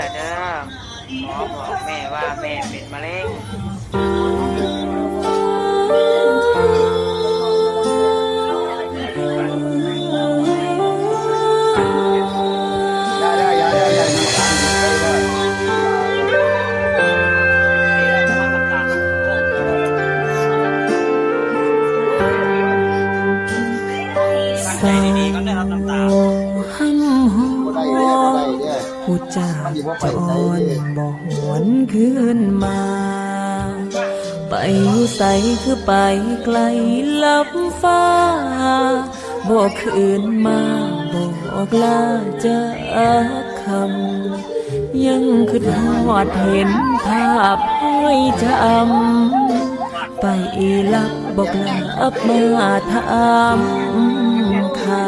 แหละเด้อหมอบอกแม่ว่าแม่เป็นมะเร็งได้ได้ได้ได้ได้เศร้าห้ ผู้จาจะอ่อนบ่หวนคืนมา ไปอยู่ใสคือไปไกลลับฟ้าบอกคืนมาบอกลาจะคำ ยังคือทอดเห็นภาพห้อยจำไปลับบอกลาอับมาถามข่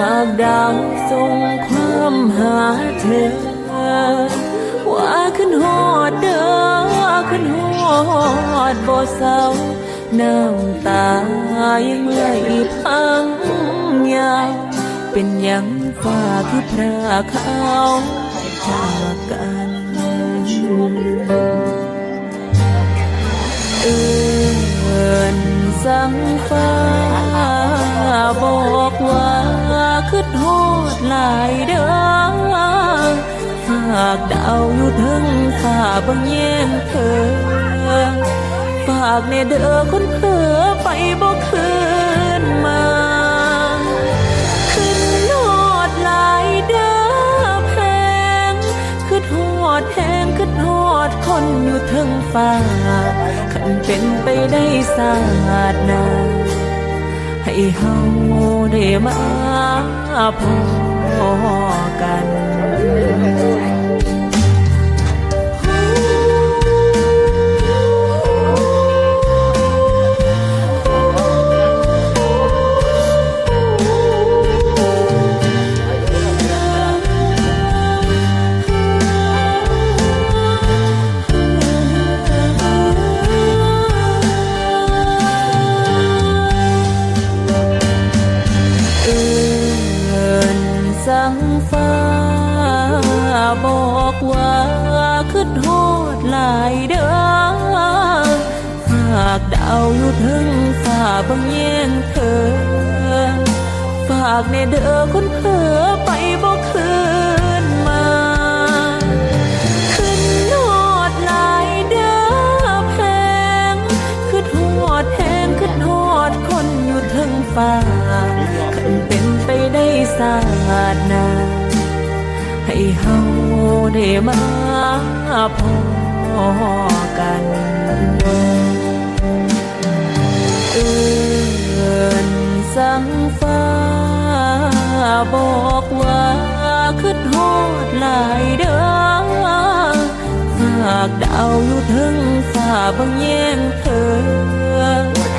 าวฝากดาวส่งความหาเธอ ว่าขึ้นหอดเด้อขึ้นหอดบ่เศร้าน้ำตายังไหลพังยาวเป็นยังฟ้าคือพระขาวจากกันเอือนสังฟ้าบ่ คือโทษหลายเด้อฝากดาวอยู่ถึงฟ้าบางแย่งเธอ ฝากในเด้อคนเผลอไปบอกคืนมาขึ้นโนดหลายเด้อแพงคือโทษแทงคือโทษคนอยู่เทึงฟ้าขันเป็นไปได้ศาสตร์นาให้เฮาได้มา พอกัน สังฟ้า บอกว่าคือโทษหลายเด้อฝากดาวอยู่ถึงฟ้าบางแย่งเธอ ฝากในเด้อคนเผลอไปบอกคืนมาขึ้นโนดหลายเด้อแพงคือโทษแทงคือโทษคนอยู่เทึงฟ้า เฮาได้มาพอกันเอือนสังฟ้าบอกว่าคือโทษหลายเด้อฝากดาวอยู่ถึงฟ้าบางแย่งเธอ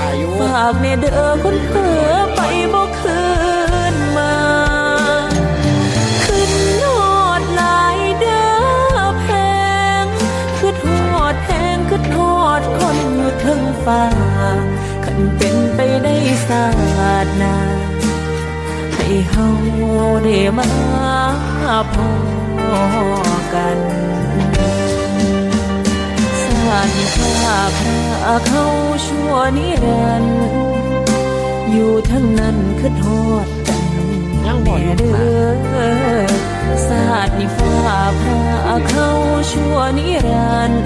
อายุฝากในเด้อคนเผลอไปบ ฟ้าขันเป็นไปได้ศาสตร์นาให้เฮาได้มาพอกันสานิภาพพระเขาชั่วนิรันดร์อยู่ทั้งนั้นคือโทษกันยังบ่แม่อยู่เด้ค่ะอศาสตร์นิฟ้าพระเขาชั่วนิรันดร์